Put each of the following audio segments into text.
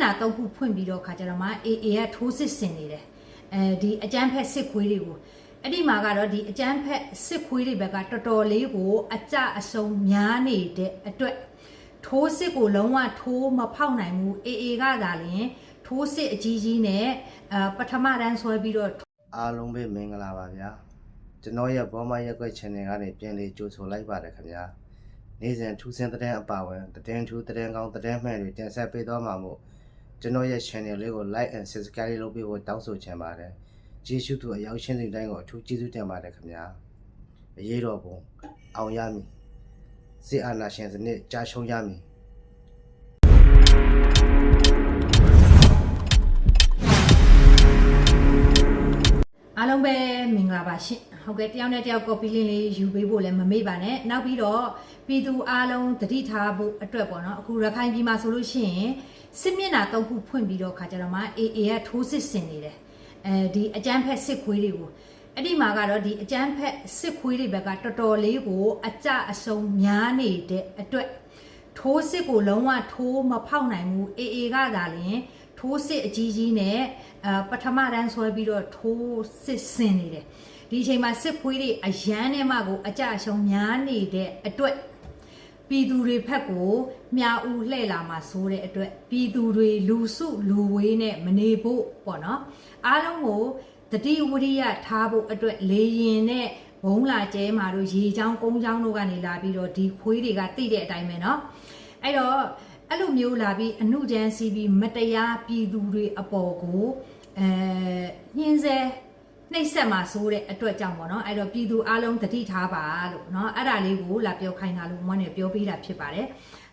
က်နှာသုံးခုဖွင့်ပြီးတော့ခါကြတော့မှ AA ကထိုးစစ်ဆင်နေတယ်အဲဒီအကြမ်းဖက်စစ်ခွေးတွေကိုအဲ့ဒီမှာကတော့ဒီအကြမ်းဖက်စစ်ခွေးတွေဘက်ကတော်တော်လေးကိုအကြအဆုံးများနေတဲ့အတွက်ထိုးစစ်ကိုလုံးဝထိုးမဖောက်နိုင်ဘူး AA ကသာလျှင်ထိုးစစ်အကြီးကြီးနဲ့အပထမတန်းဆွဲပြီးတော့အားလုံးပဲမင်္ဂလာပါဗျာကျွန်တော်ရဲ့ဘောမရက်ွက် channel ကနေပြန်လေးကြိုဆိုလိုက်ပါတယ်ခင်ဗျာနေ့စဉ်ထူးဆန်းတဲ့အပါဝင်သတင်းထူးသတင်းကောင်းသတင်းမှန်တွေတင်ဆက်ပေးသွားမှာမို့ ကျွန်တော်ရဲ့ channel လေးကို like and subscribe လုပ်ပေးဖို့တောင်းဆိုချင်ပါတယ်ကျေးဇူးသူအရောက်ရှင်းတဲ့တိုင်းကိုအထူးကျေးဇူးတင်ပါတယ်ခင်ဗျာအရေးတော်ပုံအောင်ရမည်စစ်အာဏာရှင်စနစ်ကြာရှုံးရမည်အားလုံးပဲမင်္ဂလာပါရှင် ဟုတ်ကဲ့တယောက်နဲ့တယောက် copy link လေးယူပေးဖို့လည်းမမေ့ပါနဲ့နောက်ပြီးတော့ပြည်သူအားလုံးတတိထားဖို့အတွက်ပေါ့နော်အခုရခိုင်ပြည်မှာဆိုလို့ရှိရင်စစ်မျက်နှာသုံးခုဖွင့်ပြီးတော့ခါကြတော့မှ AA ကထိုးစစ်ဆင်နေတယ်အဲဒီအကြမ်းဖက်စစ်ခွေးတွေကိုအဲ့ဒီမှာကတော့ဒီအကြမ်းဖက်စစ်ခွေးတွေဘက်ကတော်တော်လေးကိုအကြအဆုံးများနေတဲ့အတွက်ထိုးစစ်ကိုလုံးဝထိုးမဖောက်နိုင်ဘူး AA ကသာလျှင်ထိုးစစ်အကြီးကြီးနဲ့အပထမတန်းဆွဲပြီးတော့ထိုးစစ်ဆင်နေတယ် ဒီအချိန်မှာစစ်ခွေးတွေအရန်နဲ့မှကိုအကြအရှုံးများနေတဲ့အတွက်ပြည်သူတွေဖက်ကိုမြာဦးလှဲ့လာမှာဆိုတဲ့အတွက်ပြည်သူတွေလူစုလူဝေးနဲ့မနေဖို့ပေါ့နော်အားလုံးကိုတတိဝရိယထားဖို့အတွက်လေရင်နဲ့ဘုံလာကျဲမှာတို့ရေချောင်းကုန်းချောင်းတို့ကနေလာပြီးတော့ဒီခွေးတွေကတိတဲ့အတိုင်းပဲเนาะအဲ့တော့ အဲ့လိုမျိုးလာပြီးအမှုတန်းစီးပြီးမတရားပြည်သူတွေအပေါ်ကိုအဲညှင်းဆဲ နှိပ်ဆက်မှာဆိုတဲ့အတွက်ကြောင့်ပေါ့နော်အဲ့တော့ပြည်သူအားလုံးသတိထားပါလို့နော်အဲ့ဒါလေးကိုလာပြောခိုင်းတာလို့မွန်းနေပြောပေးတာဖြစ်ပါတယ်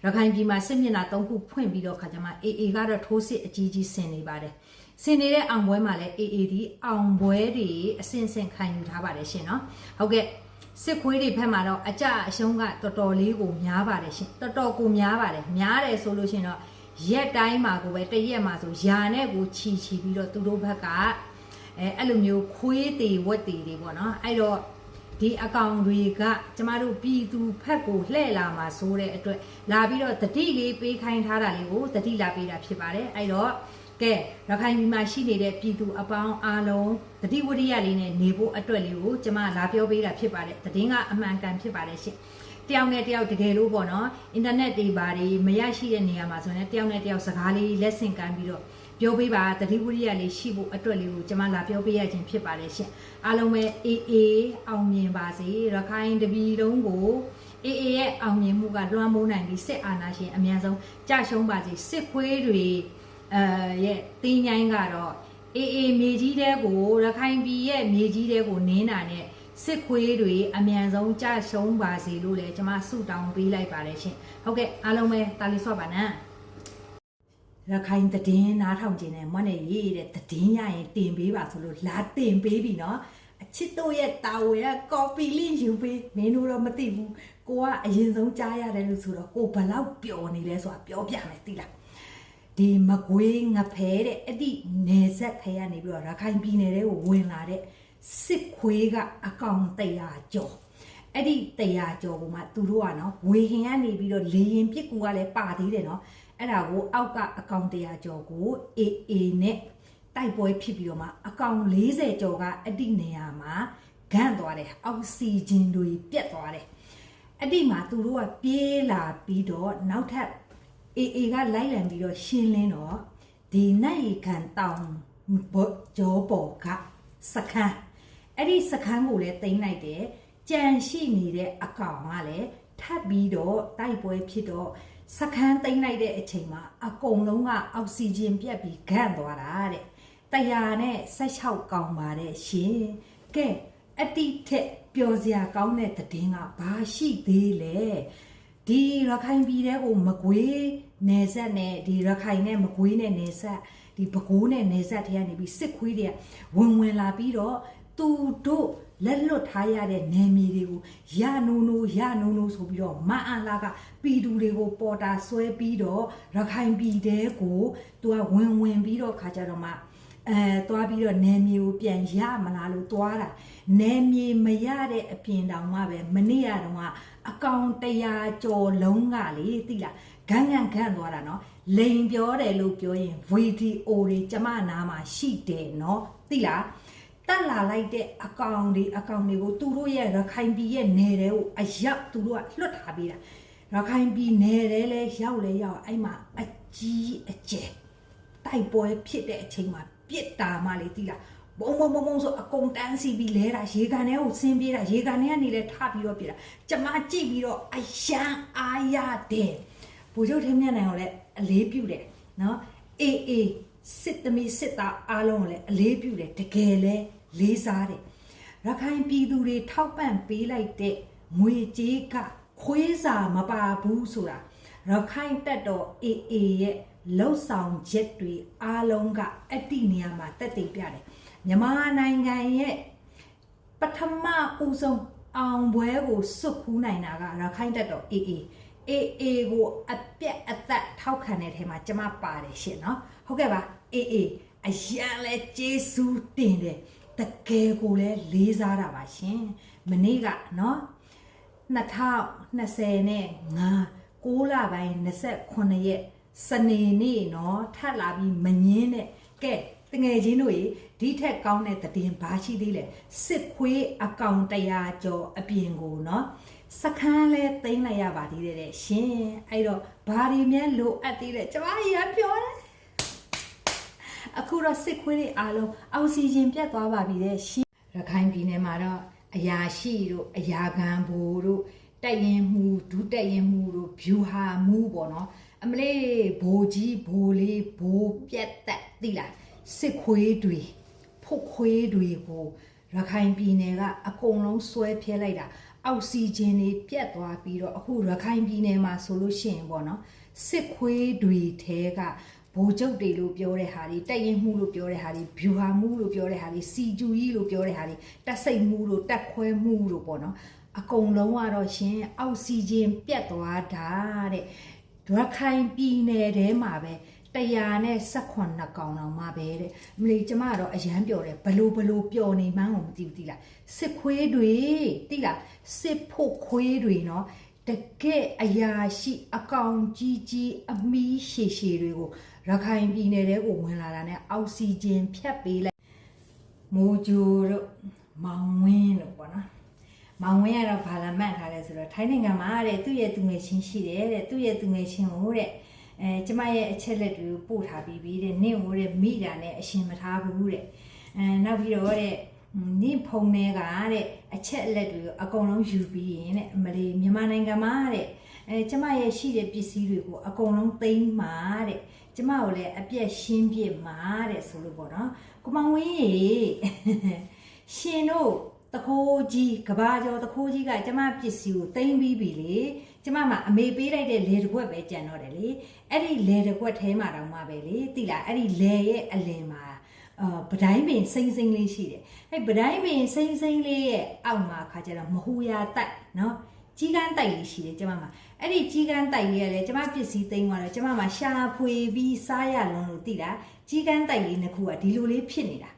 ရခိုင်ပြည်မှာစစ်မျက်နှာ၃ခုဖွင့်ပြီးတော့ခါကျမှ AA ကတော့ထိုးစစ်အကြီးကြီးဆင်နေပါတယ်ဆင်နေတဲ့အောင်ပွဲမှာလည်း AA ဒီအောင်ပွဲတွေအစင်စင်ခံယူထားပါတယ်ရှင်နော်ဟုတ်ကဲ့စစ်ခွေးတွေဘက်မှာတော့အကြအရှုံးကတော်တော်လေးကိုများပါတယ်ရှင်တော်တော်ကိုများပါတယ်များတယ်ဆိုလို့ရှင်တော့ရက်တိုင်းမှာကိုပဲတရက်မှာဆိုယာနဲ့ကိုခြီခြီပြီးတော့သူတို့ဘက်က အဲအဲ့လိုမျိုးခွေးတေဝက်တေတွေပေါ့နော်အဲ့တော့ဒီအကောင်တွေကကျမတို့ပြည်သူဖက်ကိုလှည့်လာမှာဆိုတဲ့အတွက်လာပြီးတော့တတိလေးပေးခိုင်းထားတာလေးကိုတတိလာပေးတာဖြစ်ပါတယ်အဲ့တော့ကဲရခိုင်ပြည်မှာရှိနေတဲ့ပြည်သူအပေါင်းအားလုံးတတိဝရိယလေးနဲ့နေဖို့အတွက်လေးကိုကျမလာပြောပေးတာဖြစ်ပါတယ်သတင်းကအမှန်ကန်ဖြစ်ပါတယ်ရှင်တယောက်နဲ့တယောက်တကယ်လို့ပေါ့နော်အင်တာနက်တွေဘာတွေမရရှိတဲ့နေရာမှာဆိုရင်တယောက်နဲ့တယောက်စကားလေးလက်ဆင့်ကမ်းပြီးတော့ ပြောပေးပါတတိဝရိယလေးရှိဖို့အတွက်လေးကိုကျမလာပြောပေးရခြင်းဖြစ်ပါတယ်ရှင်အားလုံးပဲအေးအေးအောင်မြင်ပါစေရခိုင်တပြည်လုံးကိုအေးအေးရဲ့အောင်မြင်မှုကလွှမ်းမိုးနိုင်ပြီးစစ်အာဏာရှင်အများဆုံးကြရှုံးပါစေစစ်ခွေးတွေအဲရဲ့တင်းញိုင်းကတော့အေးအေးမြေကြီးတဲကိုရခိုင်ပြည်ရဲ့မြေကြီးတဲကိုနင်းတာနဲ့စစ်ခွေးတွေအမြန်ဆုံးကြရှုံးပါစေလို့လည်းကျွန်မဆုတောင်းပေးလိုက်ပါတယ်ရှင်ဟုတ်ကဲ့အားလုံးပဲတာလီဆော့ပါနန်း ရခိုင်တည်င်းနားထောင်ခြင်းနဲ့မွန်းနေရေးတဲ့တည်င်းရရင်တင်ပေးပါဆိုလို့လာတင်ပေးပြီနော်အချစ်တို့ရဲ့တာဝယ်ကကော်ပီလေးယူပေးမင်းတို့တော့မသိဘူးကိုကအရင်ဆုံးကြားရတယ်လို့ဆိုတော့ကိုဘလောက်ပျော်နေလဲဆိုတာပြောပြမယ်သိလားဒီမကွေးငဖဲတဲ့အဲ့ဒီနေဆက်ခဲရနေပြီးတော့ရခိုင်ပြည်နယ်တွေကိုဝင်လာတဲ့စစ်ခွေးကအကောင်100ကျော်အဲ့ဒီ100ကျော်ကမှသူတို့ကနော်ဝေဟင်ကနေပြီးတော့လေရင်ပြစ်ကူကလည်းပါသေးတယ်နော် အဲ့ဒါကိုအောက်ကအကောင်100ကျော်ကို AA နဲ့တိုက်ပွဲဖြစ်ပြီးတော့မှအကောင်40ကျော်ကအတိနေရာမှာဂန့်သွားတယ်အောက်ဆီဂျင်တွေပြတ်သွားတယ်အတိမှာသူတို့ကပြေးလာပြီးတော့နောက်ထပ် AA ကလိုက်လံပြီးတော့ရှင်းလင်းတော့ဒီနိုင်ရီခံတောင်ဘောကြောပေါ်ကစခန်းအဲ့ဒီစခန်းကိုလည်းတင်လိုက်တယ်ကြံရှိနေတဲ့အကောင်ကလည်းထပ်ပြီးတော့တိုက်ပွဲဖြစ်တော့ စခန်းတင်လိုက်တဲ့အချိန်မှာအကုန်လုံးကအောက်ဆီဂျင်ပြတ်ပြီးဂန့်သွားတာတဲ့တရားနဲ့16ကောင်းပါတယ်ရှင်ကဲအတိထက်ပျော်စရာကောင်းတဲ့သတင်းကဘာရှိသေးလဲဒီရခိုင်ပြည်တဲ့ကိုမကွေးနယ်ဆက်နဲ့ဒီရခိုင်နဲ့မကွေးနဲ့နယ်ဆက်ဒီပဲခူးနဲ့နယ်ဆက်ထဲကနေပြီးစစ်ခွေးတွေကဝင်ဝင်လာပြီးတော့ သူတို့လက်လွတ်ထားရတဲ့နယ်မြေတွေကိုရနိုးနိုးရနိုးနိုးဆိုပြီးတော့မအန်လာကပြည်သူတွေကိုပေါ်တာဆွဲပြီးတော့ရခိုင်ပြည်တဲ့ကိုသူကဝင်ဝင်ပြီးတော့ခါကြတော့မှအဲသွားပြီးတော့နယ်မြေကိုပြန်ရမလားလို့သွားတာနယ်မြေမရတဲ့အပြင်တောင်မှပဲမနေ့ကတော့ကအကောင်100ကျော်လုံးကလေသိလားဂန်းဂန်းဂန်းသွားတာနော်လိန်ပြောတယ်လို့ပြောရင်ဗီဒီယိုတွေကျမနားမှာရှိတယ်နော်သိလား တက်လာလိုက်တဲ့အကောင်တွေအကောင်တွေကိုသူတို့ရဲ့ရခိုင်ပြည်ရဲ့နယ်တွေကိုအရောက်သူတို့ကလွတ်ထားပေးတာရခိုင်ပြည်နယ်တွေလဲရောက်လဲရောက်အဲ့မှာအကြီးအကျယ်တိုက်ပွဲဖြစ်တဲ့အချိန်မှာပြစ်တာမှလေသိလားဘုံဘုံဘုံဘုံဆိုအကုန်တန်းစီပြီးလဲတာရေကန်ထဲကိုဆင်းပြေးတာရေကန်ထဲကနေလဲထပြီးတော့ပြေးတာကျမကြည့်ပြီးတော့အယံအားရတယ်ဘိုလ်ချုပ်ထင်းမြတ်နိုင်ကိုလည်းအလေးပြုတယ်နော်အေးအေးစစ်သမီးစစ်သားအားလုံးကိုလည်းအလေးပြုတယ်တကယ်လဲ လေးစားတယ်ရခိုင်ပြည်သူတွေထောက်ပံ့ပေးလိုက်တဲ့ငွေကြေးကခွေးစာမပါဘူးဆိုတာရခိုင်တက်တော်အေးအေးရဲ့လှုပ်ဆောင်ချက်တွေအားလုံးကအတိနေရာမှာတက်တည်ပြတယ်မြန်မာနိုင်ငံရဲ့ပထမဦးဆုံးအောင်ပွဲကိုစွတ်ခူးနိုင်တာကရခိုင်တပ်တော် AA AA ကိုအပြက်အသက်ထောက်ခံတဲ့ထဲမှာကျမပါတယ်ရှင်နော်ဟုတ်ကဲ့ပါ AA အရန်လဲကျေးဇူးတင်တယ် တကယ်ကိုလဲလေးစားတာပါရှင်မနေ့ကနော်2020နဲ့9 6လပိုင်း29ရက်စနေနေ့နော်ထပ်လာပြီးမငင်းနဲ့ကဲတငယ်ချင်းတို့ရေဒီထက်ကောင်းတဲ့သတင်းဘာရှိသေးလဲစစ်ခွေးအကောင်100ကျော်အပြင်ကိုနော်စခန်းလဲသိမ်းလိုက်ရပါသေးတယ်တဲ့ရှင်အဲ့တော့ဘာဒီမြဲလိုအပ်သေးလဲကျမကြီးကပြောတယ် အခုတော့စစ်ခွေးတွေအားလုံးအောက်ဆီဂျင်ပြတ်သွားပါပြီတဲ့ရှင်ရခိုင်ပြည်နယ်မှာတော့အရာရှိတို့အရာခံဘူတို့တက်ရင်မှုဒုတက်ရင်မှုတို့ဗျူဟာမှုပေါ့နော်အမလေးဘိုးကြီးဘိုးလေးဘိုးပြက်တက်သိလားစစ်ခွေးတွေဖုတ်ခွေးတွေကိုရခိုင်ပြည်နယ်ကအကုန်လုံးဆွဲဖျက်လိုက်တာအောက်ဆီဂျင်တွေပြတ်သွားပြီးတော့အခုရခိုင်ပြည်နယ်မှာဆိုလို့ရှိရင်ပေါ့နော်စစ်ခွေးတွေထဲက ဘိုးကျုပ်တွေလို့ပြောတဲ့ဟာတွေတက်ရင်မှုလို့ပြောတဲ့ဟာတွေဗျူဟာမှုလို့ပြောတဲ့ဟာတွေစီကျူကြီးလို့ပြောတဲ့ဟာတွေတက်စိတ်မှုလို့တက်ခွဲမှုလို့ပေါ့နော်အကုန်လုံးကတော့ရှင်အောက်ဆီဂျင်ပြတ်သွားတာတဲ့ဒရခိုင်ပြည်နယ်ထဲမှာပဲ100နဲ့18ကောင်တောင်မှပဲတဲ့အမလီကျမကတော့အရန်ပျော်တယ်ဘလို့ဘလို့ပျော်နေမှန်းကိုမသိဘူးတိလားစစ်ခွေးတွေတိလားစစ်ဖို့ခွေးတွေနော်တကယ်အရာရှိအကောင်ကြီးကြီးအမီးရှည်ရှည်တွေကို ရခိုင်ပြည်နယ်ထဲကိုဝင်လာတာနဲ့အောက်ဆီဂျင်ဖြတ်ပေးလိုက်မိုးဂျိုတို့မောင်ဝင်းတို့ပေါ့နော်မောင်ဝင်းကတော့ဘာလာမှတ်ထားလဲဆိုတော့ထိုင်းနိုင်ငံမှာတဲ့သူ့ရဲ့သူငယ်ချင်းရှိတယ်တဲ့သူ့ရဲ့သူငယ်ချင်းကိုတဲ့အဲကျမရဲ့အချက်လက်တွေကိုပို့ထားပြီးပြီတဲ့နင့်ကိုတဲ့မိတာနဲ့အရှင်မထားဘူးတဲ့အဲနောက်ပြီးတော့တဲ့နင့်ဖုန်းထဲကတဲ့အချက်အလက်တွေကိုအကုန်လုံးယူပြီးရင်တဲ့အမလီမြန်မာနိုင်ငံမှာတဲ့ အဲကျမရဲ့ရှိတဲ့ပစ္စည်းတွေကိုအကုန်လုံးသိမ်းမှာတဲ့ကျမကိုလည်းအပြက်ရှင်းပြစ်မှာတဲ့ဆိုလို့ပေါ့နော်ကိုမောင်ဝင်းရေရှင်တို့တခိုးကြီးကဘာကျော်တခိုးကြီးကကျမပစ္စည်းကိုတင်ပြီးပြီလေကျမမှာအမေပေးလိုက်တဲ့လေတစ်ခွက်ပဲကြံတော့တယ်လေအဲ့ဒီလေတစ်ခွက်ထဲမှာတောင်မှပဲလေတိလားအဲ့ဒီလေရဲ့အလင်မှာအာဗတိုင်းပင်စိမ့်စိမ့်လေးရှိတယ်အဲ့ဗတိုင်းပင်စိမ့်စိမ့်လေးရဲ့အောက်မှာခါကျတော့မဟူယာတိုက်နော် ကြီးကန်းတိုက်လေးရှိတယ်ကျမမှာအဲ့ဒီကြီးကန်းတိုက်လေးကလည်းကျမပစ္စည်းသိမ်းသွားတော့ကျမမှာရှာဖွေပြီးစားရလုံးလို့တိလားကြီးကန်းတိုက်လေးနှစ်ခုကဒီလိုလေးဖြစ်နေတာ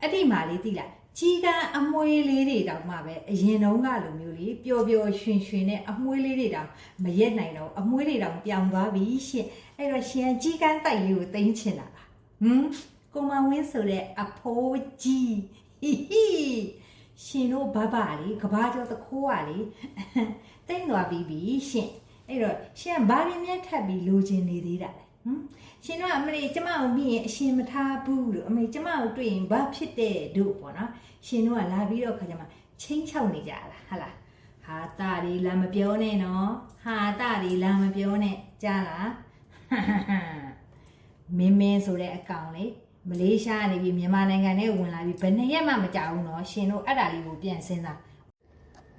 အဲ့ဒီမှာလေးသိလားကြီးကန်းအမွှေးလေးတွေတောင်မှပဲအရင်တုန်းကလိုမျိုးလေးပျော်ပျော်ရွှင်ရွှင်နဲ့အမွှေးလေးတွေတောင်မရက်နိုင်တော့ဘူးအမွှေးတွေတောင်ပြောင်းသွားပြီရှင်အဲ့တော့ရှင်ကကြီးကန်းတိုက်လေးကိုသိမ်းချင်တာလားဟမ်ကိုမဝင်းဆိုတဲ့အဖိုးကြီးဟီဟီ ရှင်တို့ဘဘလေးကဘာကျော်တခိုးပါလေသိမ်းသွားပြီပြီရှင်အဲ့တော့ရှင်ကဘာရင်းမြတ်ထပ်ပြီးလိုချင်နေသေးတာလဲဟမ်ရှင်တို့ကအမလေးကျမကိုပြီးရင်အရှင်မထားဘူးလို့အမေကျမကိုတွေ့ရင်ဘာဖြစ်တဲ့တို့ပေါ့နော်ရှင်တို့ကလာပြီးတော့ခါကျမှချင်းချောက်နေကြလားဟာလားဟာတာတွေလာမပြောနဲ့နော်ဟာတာတွေလာမပြောနဲ့ကြားလားမင်းမင်းဆိုတဲ့အကောင်လေး မလေးရှားကနေပြီးမြန်မာနိုင်ငံထဲဝင်လာပြီးဘယ်နှစ်ရက်မှမကြောက်ဘူးနော်ရှင်တို့အဲ့ဒါလေးကိုပြန်စဉ်းစား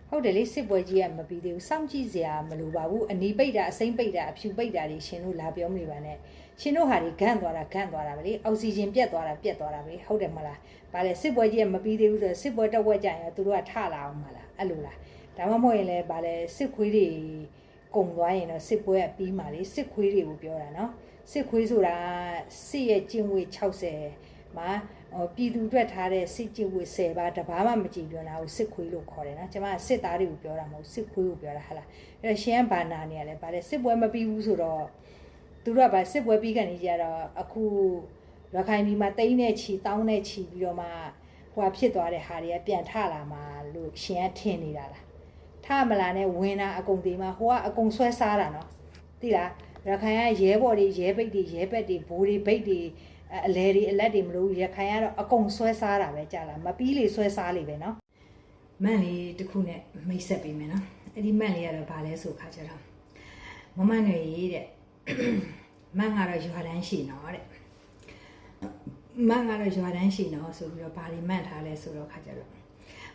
ဟုတ်တယ်လေစစ်ပွဲကြီးကမပြီးသေးဘူးစောင့်ကြည့်စရာမလိုပါဘူးအနီးပိတ်တာအစိမ့်ပိတ်တာအဖြူပိတ်တာတွေရှင်တို့လာပြောမနေပါနဲ့ရှင်တို့ဟာတွေဂန့်သွားတာဂန့်သွားတာပဲလေအောက်ဆီဂျင်ပြတ်သွားတာပြတ်သွားတာပဲလေဟုတ်တယ်မလားဗာလေစစ်ပွဲကြီးကမပြီးသေးဘူးဆိုတော့စစ်ပွဲတစ်ဝက်ကြရင်သူတို့ကထလာအောင်မလားအဲ့လိုလားဒါမှမဟုတ်ရင်လည်းဗာလေစစ်ခွေးတွေ ကုံသွားရင်တော့စစ်ပွဲကပြီးမှလေစစ်ခွေးတွေကိုပြောတာနော်စစ်ခွေးဆိုတာစစ်ရဲ့ကျင့်ဝတ်60မှာဟိုပြည်သူအတွက်ထားတဲ့စစ်ကြည်ဝေ10ပါးတဘာမှမကြည့်ပြောတာကိုစစ်ခွေးလို့ခေါ်တယ်နော်ကျွန်မကစစ်သားတွေကိုပြောတာမဟုတ်စစ်ခွေးကိုပြောတာဟာလားအဲ့တော့ရှင်ကဘာနာနေရလဲဗါလဲစစ်ပွဲမပြီးဘူးဆိုတော့သူတို့ကဗာစစ်ပွဲပြီးကနေကြတော့အခုရခိုင်ပြည်မှာတိန်းနဲ့ချီတောင်းနဲ့ချီပြီးတော့မှဟိုဟာဖြစ်သွားတဲ့ဟာတွေကပြန်ထလာမှာလို့ရှင်ကထင်နေတာလား ထမလားနဲ့ဝင်တာအကုန်သေးမှာဟိုကအကုန်ဆွဲစားတာနော်သိလားရခိုင်ကရဲဘော်တွေရဲဘိတ်တွေရဲဘက်တွေဘိုးတွေဘိတ်တွေအအလဲတွေအလက်တွေမလို့ရခိုင်ကတော့အကုန်ဆွဲစားတာပဲကြာလားမပြီးလေဆွဲစားလေပဲနော်မန့်လေးတစ်ခုနဲ့မိတ်ဆက်ပေးမယ်နော်အဲ့ဒီမန့်လေးကတော့ဗာလဲဆိုခါကြတော့မမနယ်ရေးတဲ့မန့်ကတော့ရွာတန်းရှိနော်တဲ့မန့်ကတော့ရွာတန်းရှိနော်ဆိုပြီးတော့ဗာဒီမန့်ထားလဲဆိုတော့ခါကြတော့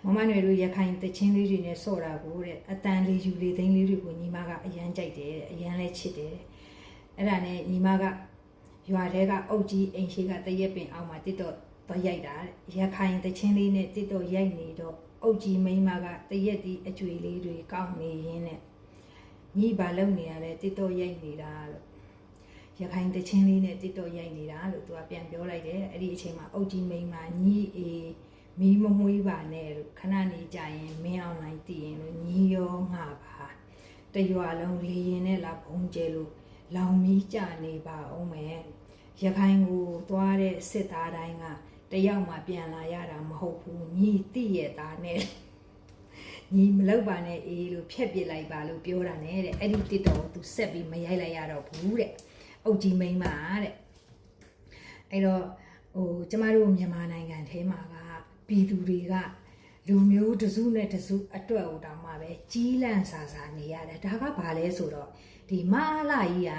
မမနယ်တို့ရခိုင်တချင်းလေးတွေနဲ့ဆော့တာကိုတဲ့အတန်လေးယူလေးသိန်းလေးတွေကိုညီမကအရန်ကြိုက်တယ်တဲ့အရန်လဲချစ်တယ်အဲ့ဒါနဲ့ညီမကရွာထဲကအုတ်ကြီးအိမ်ရှိကတရက်ပင်အောက်မှာတစ်တော့တော့ရိုက်တာတဲ့ရခိုင်တချင်းလေးနဲ့တစ်တော့ရိုက်နေတော့အုတ်ကြီးမိန်းမကတရက်ဒီအကျွေလေးတွေကောက်နေရင်းနဲ့ညီပါလုံနေရတဲ့တစ်တော့ရိုက်နေတာလို့ရခိုင်တချင်းလေးနဲ့တစ်တော့ရိုက်နေတာလို့သူကပြန်ပြောလိုက်တယ်အဲ့ဒီအချိန်မှာအုတ်ကြီးမိန်းမညီအေ မီးမမွေးပါနဲ့လို့ခဏနေကြရင်မင်းအောင်လိုက်တည်ရင်လို့ညီရောငါပါတရွာလုံးလေရင်နဲ့လာဘုံကျဲလို့လောင်မီးကြနေပါအောင်မယ်ရခိုင်ကိုသွားတဲ့စစ်သားတိုင်းကတယောက်မှပြန်လာရတာမဟုတ်ဘူးညီတိရဲ့သားနဲ့ညီမလောက်ပါနဲ့အေးလို့ဖြက်ပစ်လိုက်ပါလို့ပြောတာနဲ့တဲ့အဲ့ဒီတစ်တော်ကိုသူဆက်ပြီးမရိုက်လိုက်ရတော့ဘူးတဲ့အုတ်ကြီးမိန်းမတဲ့အဲ့တော့ဟိုကျမတို့မြန်မာနိုင်ငံထဲမှာက ပြည်သူတွေကလူမျိုးတစုနဲ့တစုအတွက်ဟိုတောင်မှပဲကြီးလန့်ဆာဆာနေရတယ်ဒါကဘာလဲဆိုတော့ဒီမအားလာကြီးက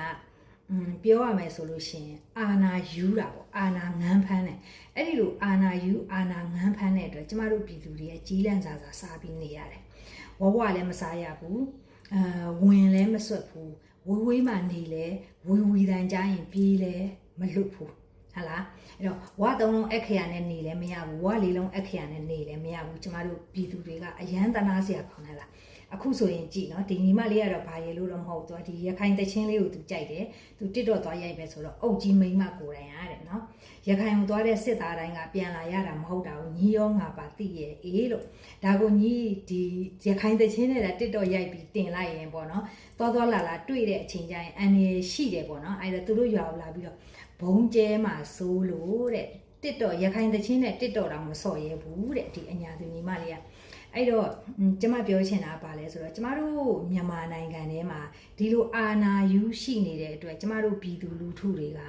อืมပြောရမယ်ဆိုလို့ရှိရင်အာနာယူတာပေါ့အာနာငန်းဖမ်းတယ်အဲ့ဒီလိုအာနာယူအာနာငန်းဖမ်းတဲ့အတွက်ကျမတို့ပြည်သူတွေရဲ့ကြီးလန့်စာစာစားပြီးနေရတယ်ဝဝလည်းမစားရဘူးအာဝင်လည်းမဆွတ်ဘူးဝေးဝေးမှနေလဲဝီဝီတန်ကြရင်ပြေးလဲမလွတ်ဘူး ဟာလားအဲ့တော့ဝါသုံးလုံးအခရာနဲ့နေလဲမရဘူးဝါလေးလုံးအခရာနဲ့နေလဲမရဘူးကျမတို့ပြည်သူတွေကအယမ်းတနာစရာခေါင်းလာလားအခုဆိုရင်ကြည့်နော်ဒီညီမလေးကတော့ဘာရေလို့တော့မဟုတ်သူကဒီရခိုင်တချင်းလေးကိုသူကြိုက်တယ်သူတစ်တော့သွားရိုက်ပဲဆိုတော့အုတ်ကြီးမိန်းမကိုယ်တိုင်ရတဲ့နော်ရခိုင်ကိုသွားတဲ့စစ်သားတိုင်းကပြန်လာရတာမဟုတ်တာကိုညီရောငါပါသိရဲ့အေးလို့ဒါကိုညီဒီရခိုင်တချင်းနဲ့တစ်တော့ရိုက်ပြီးတင်လိုက်ရင်ပေါ့နော်သွားသွားလာလာတွေ့တဲ့အချိန်ကျရင်အန်ရရှိတယ်ပေါ့နော်အဲ့ဒါသူတို့ရွာကိုလာပြီးတော့ ဘုံကျဲမှာစိုးလို့တဲ့တစ်တော့ရခိုင်တချင်းနဲ့တစ်တော့တောင်မစော့ရဲဘူးတဲ့ဒီအညာသူညီမလေးကအဲ့တော့อืมကျမပြောချင်တာကဘာလဲဆိုတော့ကျမတို့မြန်မာနိုင်ငံထဲမှာဒီလိုအာဏာယူရှိနေတဲ့အတွက်ကျမတို့ပြည်သူလူထုတွေက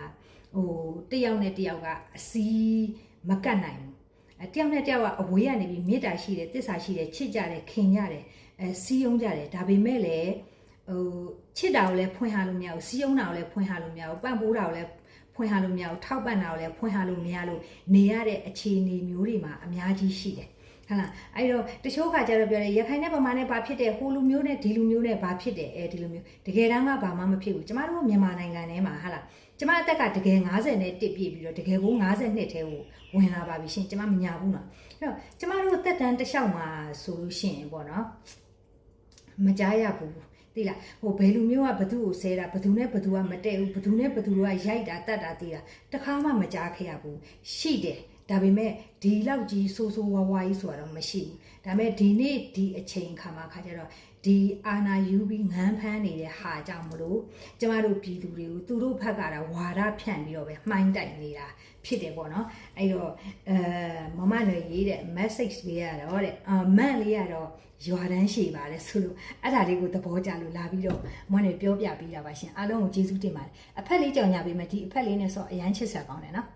ဟိုတစ်ယောက်နဲ့တစ်ယောက်ကအစီးမကတ်နိုင်ဘူးအဲတစ်ယောက်နဲ့တစ်ယောက်ကအဝေးကနေပြီးမေတ္တာရှိတယ်တစ္ဆာရှိတယ်ချစ်ကြတယ်ခင်ကြတယ်အဲစီးယုံကြတယ်ဒါပေမဲ့လည်းဟိုချစ်တာကိုလည်းဖွင့်ဟလို့မရဘူးစီးယုံတာကိုလည်းဖွင့်ဟလို့မရဘူးပံ့ပိုးတာကိုလည်း ဖွင့်ဟလို့မရဘူးထောက်ပံ့တာကိုလည်းဖွင့်ဟလို့မရလို့နေရတဲ့အခြေအနေမျိုးတွေမှာအများကြီးရှိတယ်ဟုတ်လားအဲ့တော့တချို့ခါကျတော့ပြောတယ်ရခိုင်နဲ့ဗမာနဲ့ဘာဖြစ်တယ်ဟိုလူမျိုးနဲ့ဒီလူမျိုးနဲ့ဘာဖြစ်တယ်အဲဒီလိုမျိုးတကယ်တမ်းကဘာမှမဖြစ်ဘူးကျမတို့မြန်မာနိုင်ငံထဲမှာဟာလားကျမအသက်ကတကယ်90နဲ့တစ်ပြည့်ပြီးတော့တကယ်ကို90နှစ်ထဲကိုဝင်လာပါပြီရှင်ကျမမညာဘူးနော်အဲ့တော့ကျမတို့သက်တမ်းတစ်လျှောက်မှာဆိုလို့ရှိရင်ပေါ့နော်မကြားရဘူး သိလားဟိုဘယ်လူမျိုးကဘသူ့ကိုဆဲတာဘသူနဲ့ဘသူကမတည့်ဘူးဘသူနဲ့ဘသူကရိုက်တာတတ်တာသိတာတခါမှမကြားခဲ့ရဘူးရှိတယ်ဒါပေမဲ့ဒီလောက်ကြီးဆိုးဆိုးဝါးဝါးကြီးဆိုတာတော့မရှိဘူးဒါပေမဲ့ဒီနေ့ဒီအချိန်ခါမှာခါကြတော့ ဒီအာနာယူပြီးငန်းဖမ်းနေတဲ့ဟာကြောင့်မလို့ကျမတို့ပြည်သူတွေကိုသူတို့ဘက်ကတော့ဝါဒဖြန့်ပြီးတော့ပဲမှိုင်းတိုက်နေတာဖြစ်တယ်ပေါ့နော်အဲ့တော့အဲမမနယ်ရေးတဲ့ message လေးရတော့တဲ့အမန့်လေးရတော့ရွာတန်းရှိပါတယ်ဆိုလို့အဲ့ဒါလေးကိုသဘောကျလို့လာပြီးတော့မွန်းနေပြောပြပေးတာပါရှင်အားလုံးကိုကျေးဇူးတင်ပါတယ်အဖက်လေးကြောင်ညာပေးမယ်ဒီအဖက်လေးနဲ့ဆိုအရန်ချစ်ဆက်ကောင်းတယ်နော်